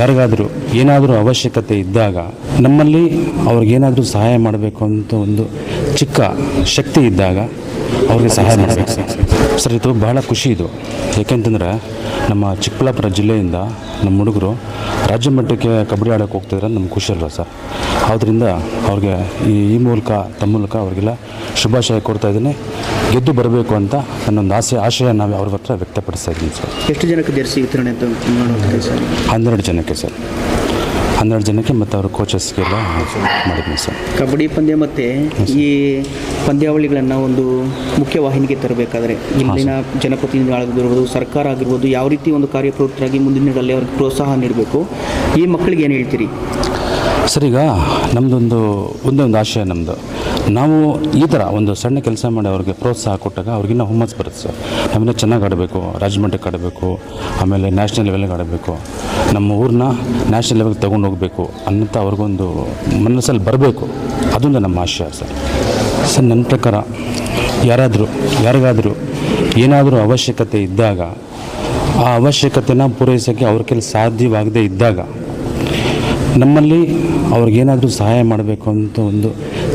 ಯಾರಿಗಾದರೂ ಏನಾದರೂ ಅವಶ್ಯಕತೆ ಇದ್ದಾಗ ನಮ್ಮಲ್ಲಿ ಅವ್ರಿಗೇನಾದರೂ ಸಹಾಯ ಮಾಡಬೇಕು ಅಂತ ಒಂದು ಚಿಕ್ಕ ಶಕ್ತಿ ಇದ್ದಾಗ ಅವ್ರಿಗೆ ಸಹಾಯ ಮಾಡಬೇಕು ಸರ್ ಇದು ಬಹಳ ಖುಷಿ ಇದು. ಏಕೆಂತಂದ್ರೆ ನಮ್ಮ ಚಿಕ್ಕಬಳ್ಳಾಪುರ ಜಿಲ್ಲೆಯಿಂದ ನಮ್ಮ ಹುಡುಗರು ರಾಜ್ಯ ಮಟ್ಟಕ್ಕೆ ಕಬಡ್ಡಿ ಆಡೋಕ್ಕೆ ಹೋಗ್ತಿದ್ರೆ ನಮ್ಗೆ ಖುಷಿ ಅಲ್ವಾ ಸರ್? ಆದ್ದರಿಂದ ಅವ್ರಿಗೆ ಈ ಈ ಮೂಲಕ ತಮ್ಮ ಮೂಲಕ ಅವ್ರಿಗೆಲ್ಲ ಶುಭಾಶಯ ಕೊಡ್ತಾ ಇದ್ದೀನಿ. ಗೆದ್ದು ಬರಬೇಕು ಅಂತ ನನ್ನೊಂದು ಆಸೆ ಆಶಯ ನಾವು ಅವ್ರ ಹತ್ರ ವ್ಯಕ್ತಪಡಿಸ್ತಾ ಇದ್ದೀನಿ ಸರ್. ಎಷ್ಟು ಜನಕ್ಕೆ ಜರ್ಸಿ ವಿತರಣೆ ಅಂತ ಹನ್ನೆರಡು ಜನಕ್ಕೆ ಸರ್. ಹನ್ನೆರಡು ಜನಕ್ಕೆ ಮತ್ತು ಅವ್ರ ಕೋಚಸ್ಗೆಲ್ಲ ಮಾಡಿದ್ವಿ ಸರ್. ಕಬಡ್ಡಿ ಪಂದ್ಯ ಮತ್ತು ಈ ಪಂದ್ಯಾವಳಿಗಳನ್ನು ಒಂದು ಮುಖ್ಯವಾಹಿನಿಗೆ ತರಬೇಕಾದ್ರೆ ಇಲ್ಲಿನ ಜನಪ್ರತಿನಿಧಿಗಳಾಗಿರ್ಬೋದು ಸರ್ಕಾರ ಆಗಿರ್ಬೋದು ಯಾವ ರೀತಿ ಒಂದು ಕಾರ್ಯಪ್ರವೃತ್ತರಾಗಿ ಮುಂದಿನ ಅವ್ರಿಗೆ ಪ್ರೋತ್ಸಾಹ ನೀಡಬೇಕು. ಈ ಮಕ್ಕಳಿಗೆ ಏನು ಹೇಳ್ತೀರಿ? ಸರ್, ಈಗ ನಮ್ಮದೊಂದು ಒಂದೇ ಒಂದು ಆಶಯ ನಮ್ಮದು ನಾವು ಈ ಥರ ಒಂದು ಸಣ್ಣ ಕೆಲಸ ಮಾಡಿ ಅವ್ರಿಗೆ ಪ್ರೋತ್ಸಾಹ ಕೊಟ್ಟಾಗ ಅವ್ರಿಗಿನ್ನ ಹುಮ್ಮಸ್ ಬರುತ್ತೆ ಸರ್. ನಮ್ಮನ್ನ ಚೆನ್ನಾಗಿ ಆಡಬೇಕು, ರಾಜ್ಯಮಟ್ಟಕ್ಕೆ ಆಡಬೇಕು, ಆಮೇಲೆ ನ್ಯಾಷನಲ್ ಲೆವೆಲ್ಗೆ ಆಡಬೇಕು. ನಮ್ಮ ಊರನ್ನ ನ್ಯಾಷನಲ್ ಲೆವೆಲ್ಗೆ ತೊಗೊಂಡು ಹೋಗಬೇಕು ಅನ್ನಂಥ ಅವ್ರಿಗೊಂದು ಮನಸ್ಸಲ್ಲಿ ಬರಬೇಕು. ಅದೊಂದು ನಮ್ಮ ಆಶಯ ಸರ್. ಸರ್, ನನ್ನ ಪ್ರಕಾರ ಯಾರಾದರೂ, ಯಾರಿಗಾದರೂ ಏನಾದರೂ ಅವಶ್ಯಕತೆ ಇದ್ದಾಗ, ಆ ಅವಶ್ಯಕತೆನ ಪೂರೈಸೋಕ್ಕೆ ಅವ್ರ ಕೆಲಸ ಸಾಧ್ಯವಾಗದೇ ಇದ್ದಾಗ ನಮ್ಮಲ್ಲಿ ಅವ್ರಿಗೇನಾದರೂ ಸಹಾಯ ಮಾಡಬೇಕು ಅಂತ ಒಂದು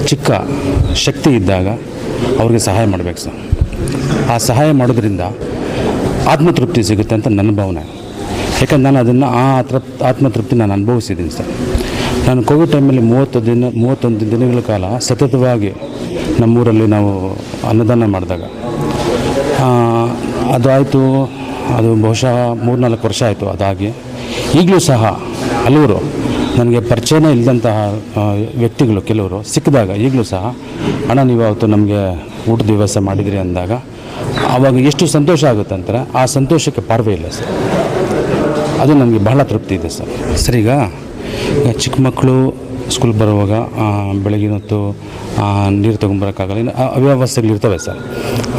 ಚಿಕ್ಕ ಶಕ್ತಿ ಇದ್ದಾಗ ಅವ್ರಿಗೆ ಸಹಾಯ ಮಾಡಬೇಕು ಸರ್. ಆ ಸಹಾಯ ಮಾಡೋದ್ರಿಂದ ಆತ್ಮತೃಪ್ತಿ ಸಿಗುತ್ತೆ ಅಂತ ನನ್ನ ಭಾವನೆ. ಯಾಕಂದ್ರೆ ನಾನು ಅದನ್ನು ಆ ತೃಪ್ ಆತ್ಮತೃಪ್ತಿ ನಾನು ಅನುಭವಿಸಿದ್ದೀನಿ ಸರ್. ನಾನು ಕೋವಿಡ್ ಟೈಮಲ್ಲಿ ಮೂವತ್ತು ದಿನ ಮೂವತ್ತೊಂದು ದಿನಗಳ ಕಾಲ ಸತತವಾಗಿ ನಮ್ಮೂರಲ್ಲಿ ನಾವು ಅನ್ನದಾನ ಮಾಡಿದಾಗ ಆ, ಅದು ಆಯಿತು ಅದು ಬಹುಶಃ ಮೂರ್ನಾಲ್ಕು ವರ್ಷ ಆಯಿತು ಅದಾಗಿ. ಈಗಲೂ ಸಹ ಹಲವರು ನನಗೆ ಪರಿಚಯನೇ ಇಲ್ಲದಂತಹ ವ್ಯಕ್ತಿಗಳು ಕೆಲವರು ಸಿಕ್ಕಿದಾಗ ಈಗಲೂ ಸಹ ಹಣ ನೀವು ಅವತ್ತು ನಮಗೆ ಊಟದ ವ್ಯವಸ್ಥೆ ಮಾಡಿದಿರಿ ಅಂದಾಗ ಆವಾಗ ಎಷ್ಟು ಸಂತೋಷ ಆಗುತ್ತೆ ಅಂತಾರೆ, ಆ ಸಂತೋಷಕ್ಕೆ ಪಾರ್ವೆ ಇಲ್ಲ ಸರ್. ಅದು ನನಗೆ ಬಹಳ ತೃಪ್ತಿ ಇದೆ ಸರ್. ಸರ್, ಈಗ ಚಿಕ್ಕ ಮಕ್ಕಳು ಸ್ಕೂಲ್ ಬರುವಾಗ ಬೆಳಗಿನ ಹೊತ್ತು ನೀರು ತೊಗೊಂಬರೋಕ್ಕಾಗಲ್ಲ ಇನ್ನು ಆ ಅವ್ಯವಸ್ಥೆಗಳು ಇರ್ತವೆ ಸರ್.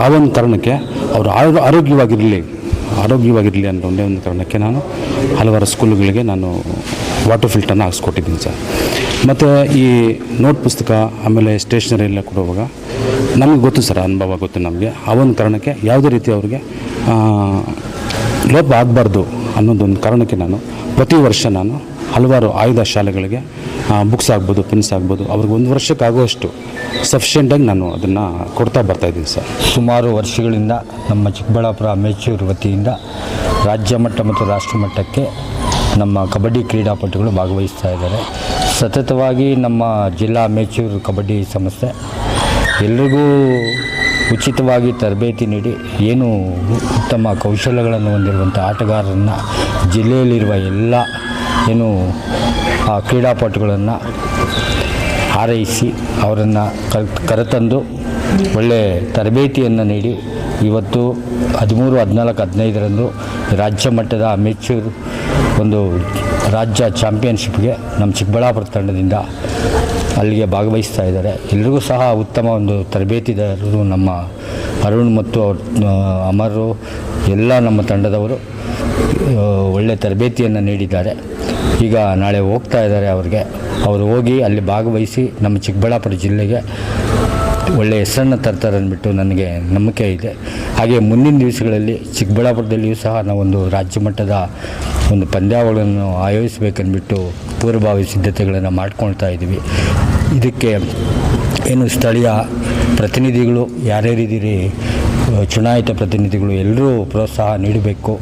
ಆ ಒಂದು ಕಾರಣಕ್ಕೆ ಅವರು ಆರೋ ಆರೋಗ್ಯವಾಗಿರಲಿ. ಆರೋಗ್ಯವಾಗಿರಲಿ ಅನ್ನೋ ಒಂದೇ ಒಂದು ಕಾರಣಕ್ಕೆ ನಾನು ಹಲವಾರು ಸ್ಕೂಲುಗಳಿಗೆ ನಾನು ವಾಟರ್ ಫಿಲ್ಟರ್ನ ಹಾಕ್ಸ್ಕೊಟ್ಟಿದ್ದೀನಿ ಸರ್. ಮತ್ತು ಈ ನೋಟ್ ಪುಸ್ತಕ, ಆಮೇಲೆ ಸ್ಟೇಷನರಿ ಎಲ್ಲ ಕೊಡುವಾಗ ನಮಗೆ ಗೊತ್ತು ಸರ್, ಅನುಭವ ಗೊತ್ತು ನಮಗೆ. ಆ ಒಂದು ಕಾರಣಕ್ಕೆ ಯಾವುದೇ ರೀತಿ ಅವ್ರಿಗೆ ಲೋಪ ಆಗಬಾರ್ದು ಅನ್ನೋದೊಂದು ಕಾರಣಕ್ಕೆ ನಾನು ಪ್ರತಿ ವರ್ಷ ನಾನು ಹಲವಾರು ಆಯುಧ ಶಾಲೆಗಳಿಗೆ ಬುಕ್ಸ್ ಆಗ್ಬೋದು ಪೆನ್ಸ್ ಆಗ್ಬೋದು. ಅವ್ರಿಗೆ ಒಂದು ವರ್ಷಕ್ಕಾಗುವಷ್ಟು ಸಫಿಷಿಯೆಂಟಾಗಿ ನಾನು ಅದನ್ನು ಕೊಡ್ತಾ ಬರ್ತಾಯಿದ್ದೀನಿ ಸರ್. ಸುಮಾರು ವರ್ಷಗಳಿಂದ ನಮ್ಮ ಚಿಕ್ಕಬಳ್ಳಾಪುರ ಅಮೇಚೂರ್ ವತಿಯಿಂದ ರಾಜ್ಯ ಮಟ್ಟ ಮತ್ತು ರಾಷ್ಟ್ರ ಮಟ್ಟಕ್ಕೆ ನಮ್ಮ ಕಬಡ್ಡಿ ಕ್ರೀಡಾಪಟುಗಳು ಭಾಗವಹಿಸ್ತಾ ಇದ್ದಾರೆ. ಸತತವಾಗಿ ನಮ್ಮ ಜಿಲ್ಲಾ ಮೇಚೂರು ಕಬಡ್ಡಿ ಸಂಸ್ಥೆ ಎಲ್ರಿಗೂ ಉಚಿತವಾಗಿ ತರಬೇತಿ ನೀಡಿ ಏನು ಉತ್ತಮ ಕೌಶಲ್ಯಗಳನ್ನು ಹೊಂದಿರುವಂಥ ಆಟಗಾರರನ್ನು ಜಿಲ್ಲೆಯಲ್ಲಿರುವ ಎಲ್ಲ ಏನು ಆ ಕ್ರೀಡಾಪಟುಗಳನ್ನು ಹಾರೈಸಿ ಅವರನ್ನು ಕರ್, ಕರೆತಂದು ಒಳ್ಳೆಯ ತರಬೇತಿಯನ್ನು ನೀಡಿ ಇವತ್ತು ಹದಿಮೂರು, ಹದಿನಾಲ್ಕು, ಹದಿನೈದರಂದು ರಾಜ್ಯ ಮಟ್ಟದ ಅಮೆಚೂರ್ ಒಂದು ರಾಜ್ಯ ಚಾಂಪಿಯನ್ಶಿಪ್ಗೆ ನಮ್ಮ ಚಿಕ್ಕಬಳ್ಳಾಪುರ ತಂಡದಿಂದ ಅಲ್ಲಿಗೆ ಭಾಗವಹಿಸ್ತಾ ಇದ್ದಾರೆ. ಎಲ್ರಿಗೂ ಸಹ ಉತ್ತಮ ಒಂದು ತರಬೇತಿದಾರರು ನಮ್ಮ ಅರುಣ್ ಮತ್ತು ಅವ್ರ ಅಮರು, ಎಲ್ಲ ನಮ್ಮ ತಂಡದವರು. ಒಳ್ಳೆ ತರಬೇತಿಯನ್ನು ನೀಡಿದ್ದಾರೆ. ಈಗ ನಾಳೆ ಹೋಗ್ತಾ ಇದ್ದಾರೆ ಅವ್ರಿಗೆ. ಅವರು ಹೋಗಿ ಅಲ್ಲಿ ಭಾಗವಹಿಸಿ ನಮ್ಮ ಚಿಕ್ಕಬಳ್ಳಾಪುರ ಜಿಲ್ಲೆಗೆ ಒಳ್ಳೆಯ ಹೆಸರನ್ನು ತರ್ತಾರೆ ಅಂದ್ಬಿಟ್ಟು ನನಗೆ ನಂಬಿಕೆ ಇದೆ. ಹಾಗೆ ಮುಂದಿನ ದಿವಸಗಳಲ್ಲಿ ಚಿಕ್ಕಬಳ್ಳಾಪುರದಲ್ಲಿಯೂ ಸಹ ನಾವೊಂದು ರಾಜ್ಯ ಮಟ್ಟದ ಒಂದು ಪಂದ್ಯಾವಳಿಯನ್ನು ಆಯೋಜಿಸಬೇಕಂದ್ಬಿಟ್ಟು ಪೂರ್ವಭಾವಿ ಸಿದ್ಧತೆಗಳನ್ನು ಮಾಡ್ಕೊಳ್ತಾ ಇದ್ದೀವಿ. ಇದಕ್ಕೆ ಏನು ಸ್ಥಳೀಯ ಪ್ರತಿನಿಧಿಗಳು, ಯಾರ್ಯಾರಿದ್ದೀರಿ ಚುನಾಯಿತ ಪ್ರತಿನಿಧಿಗಳು ಎಲ್ಲರೂ ಪ್ರೋತ್ಸಾಹ ನೀಡಬೇಕು.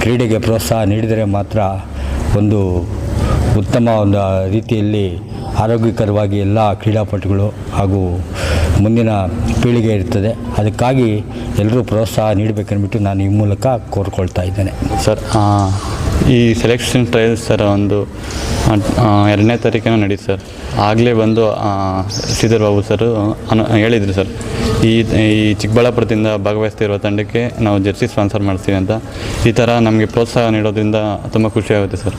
ಕ್ರೀಡೆಗೆ ಪ್ರೋತ್ಸಾಹ ನೀಡಿದರೆ ಮಾತ್ರ ಒಂದು ಉತ್ತಮ ಒಂದು ರೀತಿಯಲ್ಲಿ ಆರೋಗ್ಯಕರವಾಗಿ ಎಲ್ಲ ಕ್ರೀಡಾಪಟುಗಳು ಹಾಗೂ ಮುಂದಿನ ಪೀಳಿಗೆ ಇರ್ತದೆ. ಅದಕ್ಕಾಗಿ ಎಲ್ಲರೂ ಪ್ರೋತ್ಸಾಹ ನೀಡಬೇಕನ್ಬಿಟ್ಟು ನಾನು ಈ ಮೂಲಕ ಕೋರ್ಕೊಳ್ತಾ ಇದ್ದೇನೆ. ಸರ್ ಈ ಸೆಲೆಕ್ಷನ್ ಟ್ರಯಲ್ ಸರ್ ಒಂದು ಎರಡನೇ ತಾರೀಕಿನ ನಡೀತು ಸರ್ ಆಗಲೇ ಬಂದು ಶ್ರೀಧರ್ ಬಾಬು ಸರ್ ಅನು, ಹೇಳಿದರು ಸರ್ ಈ ಈ ಚಿಕ್ಕಬಳ್ಳಾಪುರದಿಂದ ಭಾಗವಹಿಸ್ತಿರುವ ತಂಡಕ್ಕೆ ನಾವು ಜೆರ್ಸಿ ಸ್ಪಾನ್ಸರ್ ಮಾಡ್ತೀವಿ ಅಂತ. ಈ ಥರ ನಮಗೆ ಪ್ರೋತ್ಸಾಹ ನೀಡೋದ್ರಿಂದ ತುಂಬ ಖುಷಿಯಾಗುತ್ತೆ ಸರ್